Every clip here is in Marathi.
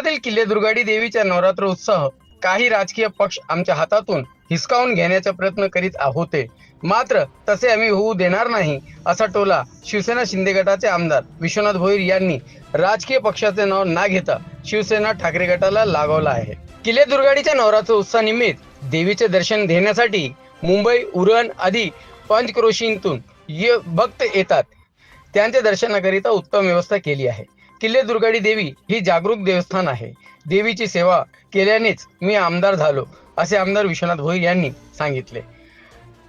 पुण्यामधील किल्ले दुर्गाडी देवीच्या नवरात्र उत्सव काही राजकीय पक्ष आमच्या हातातून हिसकावून घेण्याचा प्रयत्न करीत होते. मात्र तसे आम्ही होऊ देणार नाही असा टोला शिवसेना शिंदे गटाचे आमदार विश्वनाथ भोईर यांनी राजकीय पक्षाचे नाव ना घेता शिवसेना ठाकरे गटाला लागवला आहे. किल्ले दुर्गाडीच्या नवरात्र उत्सवानिमित्त देवीचे दर्शन घेण्यासाठी मुंबई उरण आदी पंचक्रोशीतून ये भक्त येतात. त्यांच्या दर्शनाकरिता उत्तम व्यवस्था केली आहे. किल्ले दुर्गाडी देवी ही जागरूक देवस्थान आहे. देवीची सेवा केल्यानेच मी आमदार झालो असे आमदार विश्वनाथ भोईर यांनी सांगितले.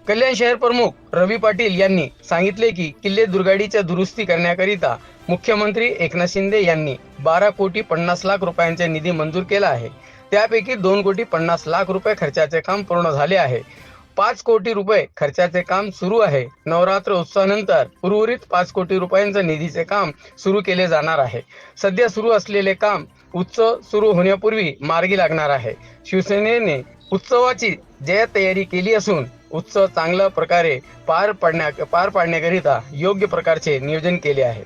कल्याण शहर प्रमुख रवी पाटील यांनी सांगितले की किल्ले दुर्गाडीच्या दुरुस्ती करण्याकरिता मुख्यमंत्री एकनाथ शिंदे यांनी बारा कोटी पन्नास लाख रुपयांचा निधी मंजूर केला आहे. त्यापैकी दोन कोटी पन्नास लाख रुपये खर्चाचे काम पूर्ण झाले आहे. पाच कोटी रुपये खर्चाचे काम सुरू आहे. नवरात्र उत्सवानंतर उर्वरित पाच कोटी रुपयांचं निधीचे काम सुरू केले जाणार आहे. सध्या सुरू असलेले काम उत्सव सुरू होण्यापूर्वी मार्गी लागणार आहे. शिवसेनेने उत्सवाची जय तयारी केली असून उत्सव चांगल्या प्रकारे पार पाडण्या पार पाडण्याकरिता योग्य प्रकारचे नियोजन केले आहे.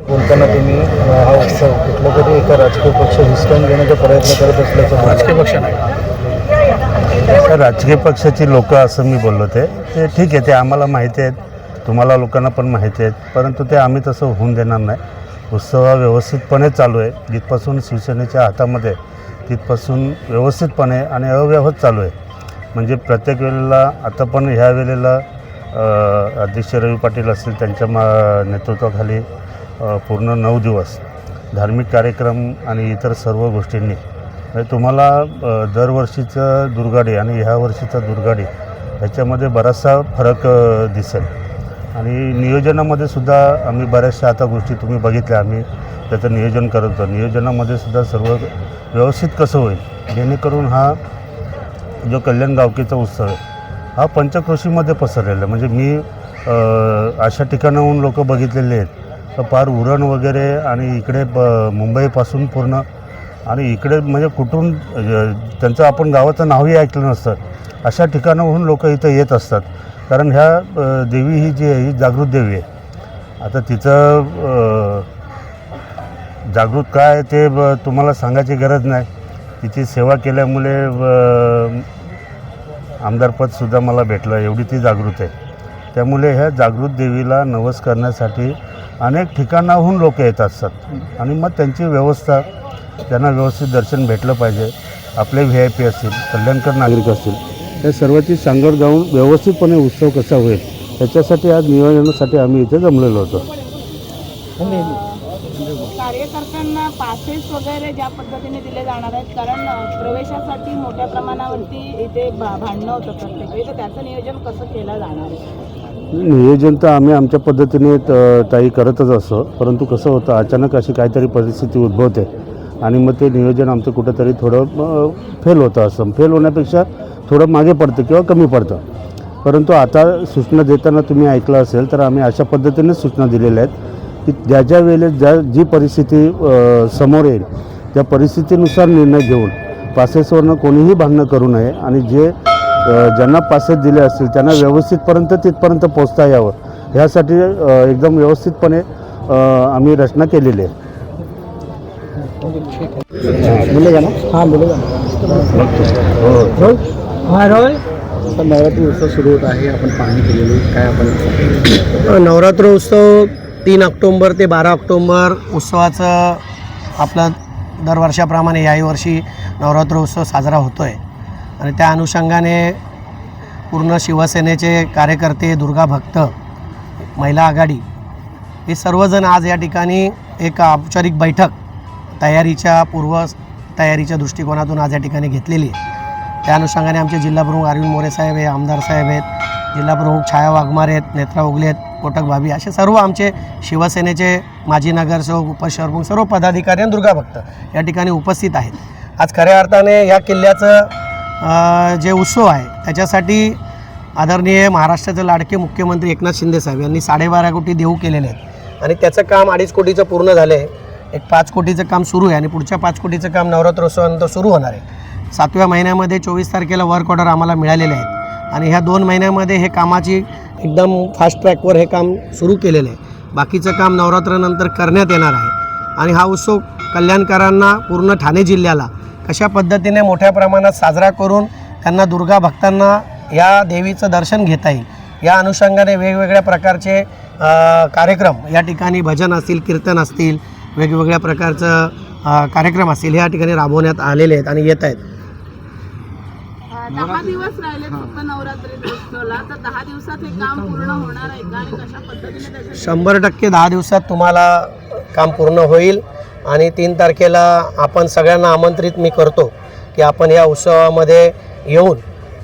बोलताना तुम्ही हा उत्सव कुठला तरी एका राजकीय पक्ष हिसकावून घेण्याचा प्रयत्न करत असल्याचं राजकीय पक्ष सर राजकीय पक्षाची लोक असं मी बोललो ते ते ठीक आहे ते आम्हाला माहिती आहेत तुम्हाला लोकांना पण माहिती आहेत परंतु ते आम्ही तसं होऊन देणार नाही. उत्सव हा व्यवस्थितपणे चालू आहे जिथपासून शिवसेनेच्या हातामध्ये तिथपासून व्यवस्थितपणे आणि अव्यवहात चालू आहे. म्हणजे प्रत्येक वेळेला आता पण ह्या वेळेला अध्यक्ष रवी पाटील असतील त्यांच्या मा नेतृत्वाखाली पूर्ण नऊ दिवस धार्मिक कार्यक्रम आणि इतर सर्व गोष्टींनी. म्हणजे तुम्हाला दरवर्षीचं दुर्गाडी आणि ह्या वर्षीचा दुर्गाडी ह्याच्यामध्ये बराचसा फरक दिसेल. आणि नियोजनामध्ये सुद्धा आम्ही बऱ्याचशा आता गोष्टी तुम्ही बघितल्या आम्ही त्याचं नियोजन करत होतो. नियोजनामध्ये सुद्धा सर्व व्यवस्थित कसं होईल जेणेकरून हा जो कल्याण गावकीचा उत्सव आहे हा पंचक्रोशीमध्ये पसरलेला आहे. म्हणजे मी अशा ठिकाणाहून लोक बघितलेले आहेत तर पार उरण वगैरे आणि इकडे ब मुंबईपासून पूर्ण. आणि इकडे म्हणजे कुठून त्यांचं आपण गावाचं नावही ऐकलं नसतं. अशा ठिकाणाहून लोक इथं येत असतात. कारण ह्या देवी ही जी आहे ही जागृत देवी आहे. आता तिचं जागृत काय आहे ते ब- तुम्हाला सांगायची गरज नाही. तिची सेवा केल्यामुळे आमदारपदसुद्धा मला भेटलं. एवढी ती जागृत आहे. त्यामुळे ह्या जागृत देवीला नवस करण्यासाठी अनेक ठिकाणाहून लोक येत असतात आणि मग त्यांची व्यवस्था त्यांना व्यवस्थित दर्शन भेटलं पाहिजे. आपले व्ही आय पी असतील कल्याणकर नागरिक असतील. या सर्वाची सांगड गाऊन व्यवस्थितपणे उत्सव कसा होईल त्याच्यासाठी आज नियोजनासाठी आम्ही इथे जमलेलो होतो. कार्यकर्त्यांना पासेस वगैरे ज्या पद्धतीने दिले जाणार आहेत कारण प्रवेशासाठी मोठ्या प्रमाणावरती इथे भांडणं होतं प्रत्येक वेळी. तर त्याचं नियोजन कसं केलं जाणार आहे? नियोजन तर आम्ही आमच्या पद्धतीने त- ताई करतच असतो परंतु कसं होतं अचानक अशी काहीतरी परिस्थिती उद्भवते. आणि मग ते नियोजन आमचं कुठंतरी थोडं फेल होतं असं. फेल होण्यापेक्षा थोडं मागे पडतं किंवा कमी पडतं. परंतु आता सूचना देताना तुम्ही ऐकलं असेल तर आम्ही अशा पद्धतीने सूचना दिलेल्या आहेत की ज्या ज्या वेळेस ज्या जी परिस्थिती समोर येईल त्या परिस्थितीनुसार निर्णय घेऊन पासेसवरनं कोणीही भांडणं करू नये. आणि जे ज्यांना पासेस दिले असतील त्यांना व्यवस्थितपर्यंत तिथपर्यंत पोचता यावं. ह्यासाठी एकदम व्यवस्थितपणे आम्ही रचना केलेली आहे. हां हां. नवरात्री उत्सव सुरू होत आहे. आपण पाहणी केलेली काय आपण नवरात्र उत्सव तीन ऑक्टोंबर ते बारा ऑक्टोंबर उत्सवाचं आपलं दरवर्षाप्रमाणे याही वर्षी नवरात्र उत्सव साजरा होतो आहे आणि त्या अनुषंगाने पूर्ण शिवसेनेचे कार्यकर्ते दुर्गा भक्त महिला आघाडी हे सर्वजण आज या ठिकाणी एक औपचारिक बैठक तयारीच्या पूर्व तयारीच्या दृष्टिकोनातून आज या ठिकाणी घेतलेली आहे. त्या अनुषंगाने आमचे जिल्हाप्रमुख अरविंद मोरे साहेब आहे आमदार साहेब आहेत जिल्हाप्रमुख छाया वाघमारे आहेत नेत्रा उगले आहेत कोटक भाभी असे सर्व आमचे शिवसेनेचे माजी नगरसेवक उपशहरप्रमुख सर्व पदाधिकारी आणि दुर्गा भक्त या ठिकाणी उपस्थित आहेत. आज खऱ्या अर्थाने या किल्ल्याचं जे उत्सव आहे त्याच्यासाठी आदरणीय महाराष्ट्राचे लाडके मुख्यमंत्री एकनाथ शिंदे साहेब यांनी साडेबारा कोटी देऊ केलेले आहेत. आणि त्याचं काम अडीच कोटीचं पूर्ण झालं आहे. एक पाच कोटीचं काम सुरू आहे आणि पुढच्या पाच कोटीचं काम नवरात्रोत्सवानंतर सुरू होणार आहे. सातव्या महिन्यामध्ये चोवीस तारखेला वर्क ऑर्डर आम्हाला मिळालेले आहेत. आणि ह्या दोन महिन्यामध्ये हे कामाची एकदम फास्ट ट्रॅकवर हे काम सुरू केलेलं आहे. बाकीचं काम नवरात्रानंतर करण्यात येणार आहे. आणि हा उत्सव कल्याणकरांना पूर्ण ठाणे जिल्ह्याला कशा पद्धतीने मोठ्या प्रमाणात साजरा करून त्यांना दुर्गा भक्तांना या देवीचं दर्शन घेता येईल या अनुषंगाने वेगवेगळ्या प्रकारचे कार्यक्रम या ठिकाणी भजन असतील कीर्तन असतील वेगवेगळ्या प्रकारचं कार्यक्रम असतील या ठिकाणी राबवण्यात आलेले आहेत आणि येत आहेत. दहा दिवस राहिले फक्त नवरात्री उत्सवाला तर दहा दिवसात हे काम पूर्ण होणार आहे का आणि कशा पद्धतीने त्याचं शंभर टक्के दहा दिवसात तुम्हाला काम पूर्ण होईल. आणि तीन तारखेला आपण सगळ्यांना आमंत्रित मी करतो की आपण या उत्सवामध्ये येऊन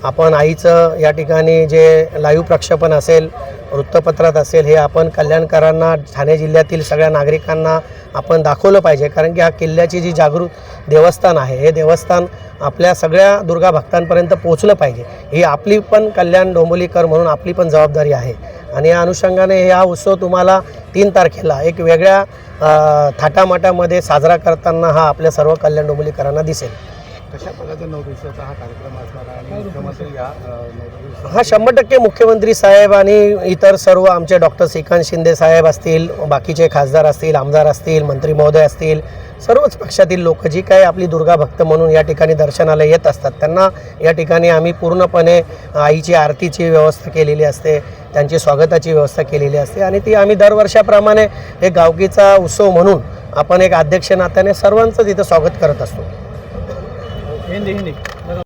आपण आईचं या ठिकाणी जे लाईव्ह प्रक्षेपण असेल वृत्तपत्रात असेल हे आपण कल्याणकरांना ठाणे जिल्ह्यातील सगळ्या नागरिकांना आपण दाखवलं पाहिजे. कारण की हा किल्ल्याची जी जागृत देवस्थान आहे हे देवस्थान आपल्या सगळ्या दुर्गा भक्तांपर्यंत पोहोचलं पाहिजे. ही आपली पण कल्याण डोंबोलीकर म्हणून आपली पण जबाबदारी आहे. आणि या अनुषंगाने हा उत्सव तुम्हाला तीन तारखेला एक वेगळ्या थाटामाटामध्ये साजरा करताना हा आपल्या सर्व कल्याण डोंबोलीकरांना दिसेल. कशा प्रकारचा नऊ दिवसाचा हा कार्यक्रम असणार आहे आणि मुख्यमंत्री या नऊ हा शंभर टक्के मुख्यमंत्री साहेब आणि इतर सर्व आमचे डॉक्टर श्रीकांत शिंदे साहेब असतील बाकीचे खासदार असतील आमदार असतील मंत्री महोदय असतील सर्वच पक्षातील लोक जी काही आपली दुर्गा भक्त म्हणून या ठिकाणी दर्शनाला येत असतात त्यांना या ठिकाणी आम्ही पूर्णपणे आईची आरतीची व्यवस्था केलेली असते त्यांची स्वागताची व्यवस्था केलेली असते आणि ती आम्ही दरवर्षाप्रमाणे एक गावकीचा उत्सव म्हणून आपण एक अध्यक्ष नात्याने सर्वांचं तिथं स्वागत करत असतो. ಹಿಂದಿ ಹಿಂದಿ